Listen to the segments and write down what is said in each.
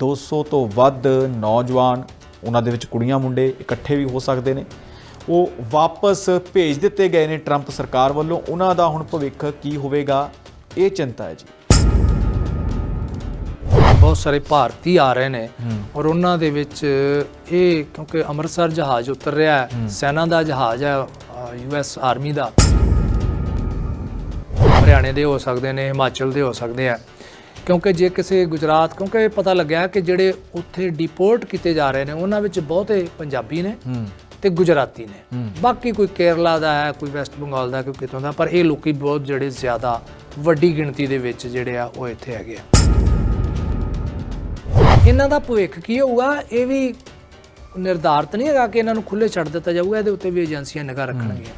200 ਤੋਂ ਵੱਧ ਨੌਜਵਾਨ ਉਹਨਾਂ ਦੇ ਵਿੱਚ ਕੁੜੀਆਂ ਮੁੰਡੇ ਇਕੱਠੇ ਵੀ ਹੋ ਸਕਦੇ ਨੇ। ਉਹ ਵਾਪਸ ਭੇਜ ਦਿੱਤੇ ਗਏ ਨੇ ਟਰੰਪ ਸਰਕਾਰ ਵੱਲੋਂ। ਉਹਨਾਂ ਦਾ ਹੁਣ ਭਵਿੱਖ ਕੀ ਹੋਵੇਗਾ ਇਹ ਚਿੰਤਾ ਹੈ ਜੀ। ਬਹੁਤ ਸਾਰੇ ਭਾਰਤੀ ਆ ਰਹੇ ਨੇ ਔਰ ਉਹਨਾਂ ਦੇ ਵਿੱਚ ਇਹ ਕਿਉਂਕਿ ਅੰਮ੍ਰਿਤਸਰ ਜਹਾਜ਼ ਉਤਰ ਰਿਹਾ ਹੈ ਸੈਨਾ ਦਾ ਜਹਾਜ਼ ਹੈ ਯੂਐਸ ਆਰਮੀ ਦਾ। ਹਰਿਆਣੇ ਦੇ ਹੋ ਸਕਦੇ ਨੇ ਹਿਮਾਚਲ ਦੇ ਹੋ ਸਕਦੇ ਆ। ਕਿਉਂਕਿ ਜੇ ਕਿਸੇ ਗੁਜਰਾਤ ਕਿਉਂਕਿ ਪਤਾ ਲੱਗਿਆ ਕਿ ਜਿਹੜੇ ਉੱਥੇ ਡਿਪੋਰਟ ਕੀਤੇ ਜਾ ਰਹੇ ਨੇ ਉਹਨਾਂ ਵਿੱਚ ਬਹੁਤੇ ਪੰਜਾਬੀ ਨੇ ਤੇ ਗੁਜਰਾਤੀ ਨੇ। ਬਾਕੀ ਕੋਈ ਕੇਰਲਾ ਦਾ ਹੈ ਕੋਈ ਵੈਸਟ ਬੰਗਾਲ ਦਾ ਕੋਈ ਕਿਤੋਂ ਦਾ ਪਰ ਇਹ ਲੋਕੀ ਬਹੁਤ ਜਿਹੜੇ ਜ਼ਿਆਦਾ ਵੱਡੀ ਗਿਣਤੀ ਦੇ ਵਿੱਚ ਜਿਹੜੇ ਆ ਉਹ ਇੱਥੇ ਹੈਗੇ ਆ। ਇਹਨਾਂ ਦਾ ਭਵਿੱਖ ਕੀ ਹੋਊਗਾ? ਇਹ ਵੀ ਨਿਰਧਾਰਤ ਨਹੀਂ ਹੈਗਾ ਕਿ ਇਹਨਾਂ ਨੂੰ ਖੁੱਲੇ ਛੱਡ ਦਿੱਤਾ ਜਾਊਗਾ ਇਹਦੇ ਉੱਤੇ ਵੀ ਏਜੰਸੀਆਂ ਨਿਗਾਹ ਰੱਖਣਗੀਆਂ।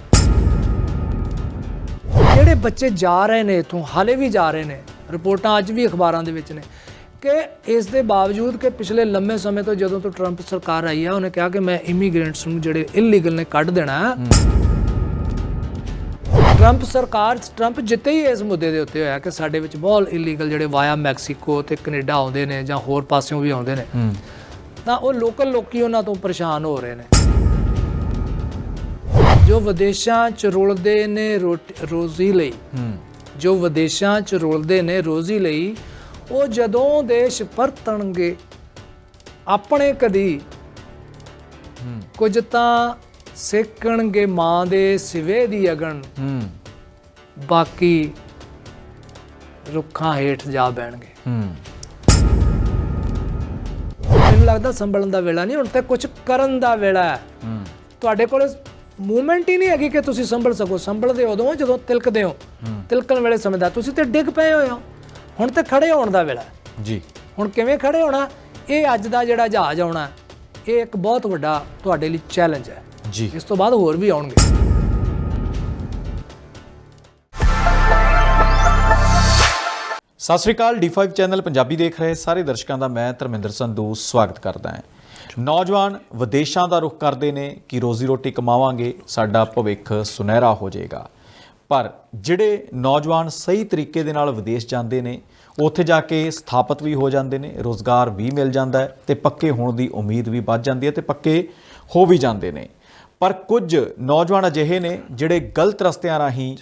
ਜਿਹੜੇ ਬੱਚੇ ਜਾ ਰਹੇ ਨੇ ਇਥੋਂ ਹਾਲੇ ਵੀ ਜਾ ਰਹੇ ਨੇ ਰਿਪੋਰਟਾਂ ਅੱਜ ਵੀ ਅਖਬਾਰਾਂ ਦੇ ਵਿੱਚ ਨੇ ਕਿ ਇਸ ਦੇ ਬਾਵਜੂਦ ਕਿ ਪਿਛਲੇ ਲੰਮੇ ਸਮੇਂ ਤੋਂ ਜਦੋਂ ਤੋਂ ਟਰੰਪ ਸਰਕਾਰ ਆਈ ਹੈ ਉਹਨੇ ਕਿਹਾ ਕਿ ਮੈਂ ਇਮੀਗ੍ਰੈਂਟਸ ਨੂੰ ਜਿਹੜੇ ਇਲੀਗਲ ਨੇ ਕੱਢ ਦੇਣਾ। ਟਰੰਪ ਸਰਕਾਰ ਟਰੰਪ ਜਿੱਤੇ ਹੀ ਇਸ ਮੁੱਦੇ ਦੇ ਉੱਤੇ ਹੋਇਆ ਕਿ ਸਾਡੇ ਵਿੱਚ ਬਹੁਤ ਇਲੀਗਲ ਜਿਹੜੇ ਵਾਇਆ ਮੈਕਸੀਕੋ ਤੇ ਕੈਨੇਡਾ ਆਉਂਦੇ ਨੇ ਜਾਂ ਹੋਰ ਪਾਸਿਓਂ ਵੀ ਆਉਂਦੇ ਨੇ। ਤਾਂ ਉਹ ਲੋਕਲ ਲੋਕੀ ਉਹਨਾਂ ਤੋਂ ਪਰੇਸ਼ਾਨ ਹੋ ਰਹੇ ਨੇ। ਜੋ ਵਿਦੇਸ਼ਾਂ ਚ ਰੁਲਦੇ ਨੇ ਰੋਜ਼ੀ ਲਈ। ਜੋ ਵਿਦੇਸ਼ਾਂ ਚ ਰੁਲਦੇ ਨੇ ਰੋਜ਼ੀ ਲਈ ਉਹ ਜਦੋਂ ਦੇਸ਼ ਪਰਤਣਗੇ ਆਪਣੇ ਕਦੀ ਕੁਝ ਤਾਂ ਸੇਕਣਗੇ ਮਾਂ ਦੇ ਸਿਵੇ ਦੀ ਅਗਨ ਹੂੰ। ਬਾਕੀ ਰੁੱਖਾਂ ਹੇਠ ਜਾ ਬਹਿਣਗੇ। ਹੂੰ। ਮੈਨੂੰ ਲੱਗਦਾ ਸੰਭਲਣ ਦਾ ਵੇਲਾ ਨਹੀਂ ਹੁਣ ਤੇ ਕੁਝ ਕਰਨ ਦਾ ਵੇਲਾ। ਹੂੰ। ਤੁਹਾਡੇ ਕੋਲ ਮੂਵਮੈਂਟ ਹੀ ਨਹੀਂ ਹੈਗੀ ਕਿ ਤੁਸੀਂ ਸੰਭਲ ਸਕੋ। ਸੰਭਲਦੇ ਉਦੋਂ ਜਦੋਂ ਤਿਲਕਦੇ ਹੋ। ਤਿਲਕਣ ਵੇਲੇ ਸਮਝਦਾ। ਤੁਸੀਂ ਤੇ ਡਿੱਗ ਪਏ ਹੋਏ ਹੋ। ਹੁਣ ਤੇ ਖੜੇ ਹੋਣ ਦਾ ਵੇਲਾ। ਜੀ। ਹੁਣ ਕਿਵੇਂ ਖੜੇ ਹੋਣਾ? ਇਹ ਅੱਜ ਦਾ ਜਿਹੜਾ ਜਹਾਜ਼ ਆਉਣਾ ਇਹ ਇੱਕ ਬਹੁਤ ਵੱਡਾ ਤੁਹਾਡੇ ਲਈ ਚੈਲੰਜ ਹੈ। ਜੀ। ਇਸ ਤੋਂ ਬਾਅਦ ਹੋਰ ਵੀ ਆਉਣਗੇ। ਸਤਿ ਸ੍ਰੀ ਅਕਾਲ। D5 ਚੈਨਲ ਪੰਜਾਬੀ ਦੇਖ ਰਹੇ ਸਾਰੇ ਦਰਸ਼ਕਾਂ ਦਾ ਮੈਂ ਧਰਮਿੰਦਰ ਸੰਧੂ। ਸਵਾਗਤ ਕਰਦਾ ਹਾਂ। ਨੌਜਵਾਨ ਵਿਦੇਸ਼ਾਂ ਦਾ ਰੁਖ ਕਰਦੇ ਨੇ ਕਿ ਰੋਜ਼ੀ ਰੋਟੀ ਕਮਾਵਾਂਗੇ, ਸਾਡਾ ਭਵਿੱਖ ਸੁਨਹਿਰਾ ਹੋ ਜਾਏਗਾ। ਪਰ ਜਿਹੜੇ ਨੌਜਵਾਨ ਸਹੀ ਤਰੀਕੇ ਦੇ ਨਾਲ ਵਿਦੇਸ਼ ਜਾਂਦੇ ਨੇ, ਉੱਥੇ ਜਾ ਕੇ ਸਥਾਪਿਤ ਵੀ ਹੋ ਜਾਂਦੇ ਨੇ, ਰੋਜ਼ਗਾਰ ਵੀ ਮਿਲ ਜਾਂਦਾ ਹੈ ਤੇ ਪੱਕੇ ਹੋਣ ਦੀ ਉਮੀਦ ਵੀ ਵੱਧ ਜਾਂਦੀ ਹੈ ਤੇ ਪੱਕੇ ਹੋ ਵੀ ਜਾਂਦੇ ਨੇ। ਪਰ ਕੁਝ ਨੌਜਵਾਨ ਅਜਿਹੇ ਨੇ ਜਿਹੜੇ ਗਲਤ ਰਸਤਿਆਂ ਰਾਹੀਂ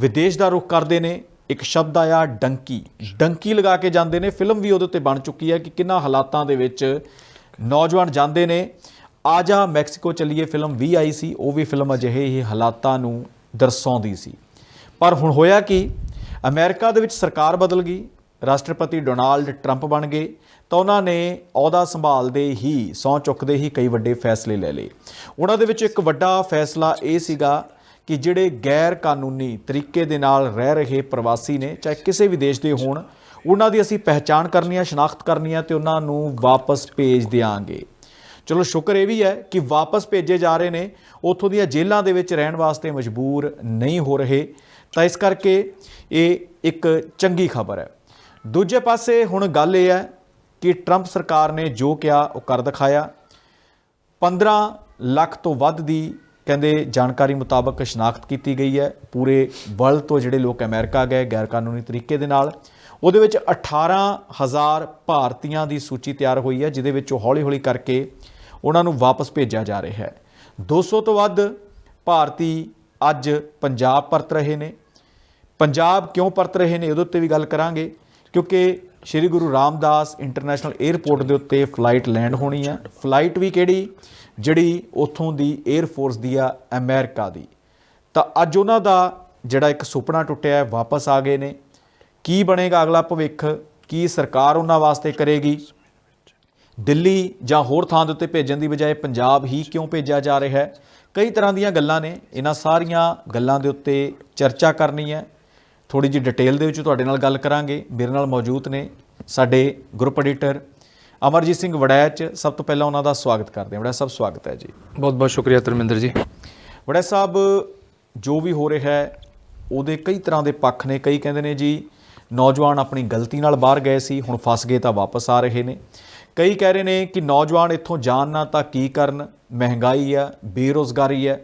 ਵਿਦੇਸ਼ ਦਾ ਰੁਖ ਕਰਦੇ ਨੇ। ਇੱਕ ਸ਼ਬਦ ਆਇਆ, ਡੰਕੀ। ਡੰਕੀ ਲਗਾ ਕੇ ਜਾਂਦੇ ਨੇ। ਫਿਲਮ ਵੀ ਉਹਦੇ ਉੱਤੇ ਬਣ ਚੁੱਕੀ ਹੈ ਕਿ ਕਿੰਨਾ ਹਾਲਾਤਾਂ ਦੇ ਵਿੱਚ ਨੌਜਵਾਨ ਜਾਂਦੇ ਨੇ। ਆਜਾ ਮੈਕਸੀਕੋ ਚੱਲੀਏ ਫਿਲਮ ਵੀ ਆਈ ਸੀ, ਉਹ ਵੀ ਫਿਲਮ ਅਜਿਹੇ ਹੀ ਹਾਲਾਤਾਂ ਨੂੰ ਦਰਸਾਉਂਦੀ ਸੀ। ਪਰ ਹੁਣ ਹੋਇਆ ਕਿ? ਅਮਰੀਕਾ ਦੇ ਵਿੱਚ ਸਰਕਾਰ ਬਦਲ ਗਈ, ਰਾਸ਼ਟਰਪਤੀ ਡੋਨਾਲਡ ਟਰੰਪ ਬਣ ਗਏ, ਤਾਂ ਉਹਨਾਂ ਨੇ ਅਹੁਦਾ ਸੰਭਾਲਦੇ ਹੀ, ਸਹੁੰ ਚੁੱਕਦੇ ਹੀ ਕਈ ਵੱਡੇ ਫੈਸਲੇ ਲੈ ਲਏ। ਉਹਨਾਂ ਦੇ ਵਿੱਚ ਇੱਕ ਵੱਡਾ ਫੈਸਲਾ ਇਹ ਸੀਗਾ ਕਿ ਜਿਹੜੇ ਗੈਰ ਕਾਨੂੰਨੀ ਤਰੀਕੇ ਦੇ ਨਾਲ ਰਹਿ ਰਹੇ ਪ੍ਰਵਾਸੀ ਨੇ, ਚਾਹੇ ਕਿਸੇ ਵੀ ਦੇਸ਼ ਦੇ ਹੋਣ ਉਹਨਾਂ ਦੀ ਅਸੀਂ ਪਹਿਚਾਣ ਕਰਨੀ ਹੈ ਸ਼ਨਾਖਤ ਕਰਨੀ ਹੈ ਤੇ ਉਹਨਾਂ ਨੂੰ ਵਾਪਸ ਭੇਜ ਦਿਆਂਗੇ। ਚਲੋ ਸ਼ੁਕਰ ਇਹ ਵੀ ਹੈ ਕਿ ਵਾਪਸ ਭੇਜੇ ਜਾ ਰਹੇ ਨੇ। ਉੱਥੋਂ ਦੀਆਂ ਜੇਲ੍ਹਾਂ ਦੇ ਵਿੱਚ ਰਹਿਣ ਵਾਸਤੇ ਮਜਬੂਰ ਨਹੀਂ ਹੋ ਰਹੇ। ਤਾਂ ਇਸ ਕਰਕੇ ਇਹ ਇੱਕ ਚੰਗੀ ਖਬਰ ਹੈ। ਦੂਜੇ ਪਾਸੇ ਹੁਣ ਗੱਲ ਇਹ ਹੈ ਕਿ ਟਰੰਪ ਸਰਕਾਰ ਨੇ ਜੋ ਕਿਹਾ, ਉਹ ਕਰ ਦਿਖਾਇਆ। 15 ਲੱਖ ਤੋਂ ਵੱਧ ਦੀ ਕਹਿੰਦੇ ਜਾਣਕਾਰੀ ਮੁਤਾਬਕ ਸ਼ਨਾਖਤ ਕੀਤੀ ਗਈ ਹੈ। ਪੂਰੇ ਵਰਲਡ ਤੋਂ ਜਿਹੜੇ ਲੋਕ ਅਮਰੀਕਾ ਗਏ ਗੈਰ ਕਾਨੂੰਨੀ ਤਰੀਕੇ ਦੇ ਨਾਲ। ਉਹਦੇ ਵਿੱਚ 18000 ਭਾਰਤੀਆਂ ਦੀ ਸੂਚੀ ਤਿਆਰ ਹੋਈ ਹੈ, ਜਿਹਦੇ ਵਿੱਚੋਂ ਹੌਲੀ-ਹੌਲੀ ਕਰਕੇ ਉਹਨਾਂ ਨੂੰ ਵਾਪਸ ਭੇਜਿਆ ਜਾ ਰਿਹਾ ਹੈ। 200 ਤੋਂ ਵੱਧ ਭਾਰਤੀ ਅੱਜ ਪੰਜਾਬ ਪਰਤ ਰਹੇ ਨੇ। ਪੰਜਾਬ ਕਿਉਂ ਪਰਤ ਰਹੇ ਨੇ, ਉਹਦੇ ਉੱਤੇ ਵੀ ਗੱਲ ਕਰਾਂਗੇ, ਕਿਉਂਕਿ ਸ੍ਰੀ ਗੁਰੂ ਰਾਮਦਾਸ ਇੰਟਰਨੈਸ਼ਨਲ 에ਅਰਪੋਰਟ ਦੇ ਉੱਤੇ ਫਲਾਈਟ ਲੈਂਡ ਹੋਣੀ ਆ ਫਲਾਈਟ ਵੀ ਕਿਹੜੀ? ਜਿਹੜੀ ਉੱਥੋਂ ਦੀ 에ਅਰ ਫੋਰਸ ਦੀ ਆ, ਅਮਰੀਕਾ ਦੀ। ਤਾਂ ਅੱਜ ਉਹਨਾਂ ਦਾ ਜਿਹੜਾ ਇੱਕ ਸੁਪਨਾ ਟੁੱਟਿਆ ਹੈ, ਵਾਪਸ ਆ ਗਏ ਨੇ। ਕੀ ਬਣੇਗਾ ਅਗਲਾ ਭਵਿੱਖ? ਕੀ ਸਰਕਾਰ ਉਹਨਾਂ ਵਾਸਤੇ ਕਰੇਗੀ? ਦਿੱਲੀ ਜਾਂ ਹੋਰ ਥਾਂ ਦੇ ਉੱਤੇ ਭੇਜਣ ਦੀ ਬਜਾਏ ਪੰਜਾਬ ਹੀ ਕਿਉਂ ਭੇਜਿਆ ਜਾ ਰਿਹਾ ਹੈ? ਕਈ ਤਰ੍ਹਾਂ ਦੀਆਂ ਗੱਲਾਂ ਨੇ। ਇਹਨਾਂ ਸਾਰੀਆਂ ਗੱਲਾਂ ਦੇ ਉੱਤੇ ਚਰਚਾ ਕਰਨੀ ਹੈ। ਥੋੜੀ ਜਿਹੀ ਡਿਟੇਲ ਦੇ ਵਿੱਚ ਤੁਹਾਡੇ ਨਾਲ ਗੱਲ ਕਰਾਂਗੇ। ਮੇਰੇ ਨਾਲ ਮੌਜੂਦ ਨੇ ਸਾਡੇ ਗਰੁੱਪ ਐਡੀਟਰ ਅਮਰਜੀਤ ਸਿੰਘ ਵੜੈਚ। ਸਭ ਤੋਂ ਪਹਿਲਾਂ ਉਹਨਾਂ ਦਾ ਸਵਾਗਤ ਕਰਦੇ ਹਾਂ। ਵੜੈਚ ਸਾਹਿਬ ਸਵਾਗਤ ਹੈ ਜੀ। ਬਹੁਤ ਬਹੁਤ ਸ਼ੁਕਰੀਆ ਧਰਮਿੰਦਰ ਜੀ। ਵੜੈਚ ਸਾਹਿਬ ਜੋ ਵੀ ਹੋ ਰਿਹਾ ਹੈ ਉਹਦੇ ਕਈ ਤਰ੍ਹਾਂ ਦੇ ਪੱਖ ਨੇ। ਕਈ ਕਹਿੰਦੇ ਨੇ ਜੀ ਨੌਜਵਾਨ ਆਪਣੀ ਗਲਤੀ ਨਾਲ ਬਾਹਰ ਗਏ ਸੀ, ਹੁਣ ਫਸ ਗਏ ਤਾਂ ਵਾਪਸ ਆ ਰਹੇ ਨੇ। ਕਈ ਕਹਿ ਰਹੇ ਨੇ ਕਿ ਨੌਜਵਾਨ ਇੱਥੋਂ ਜਾਣ ਨਾ ਤਾਂ ਕੀ ਕਰਨ, ਮਹਿੰਗਾਈ ਆ, ਬੇਰੋਜ਼ਗਾਰੀ ਹੈ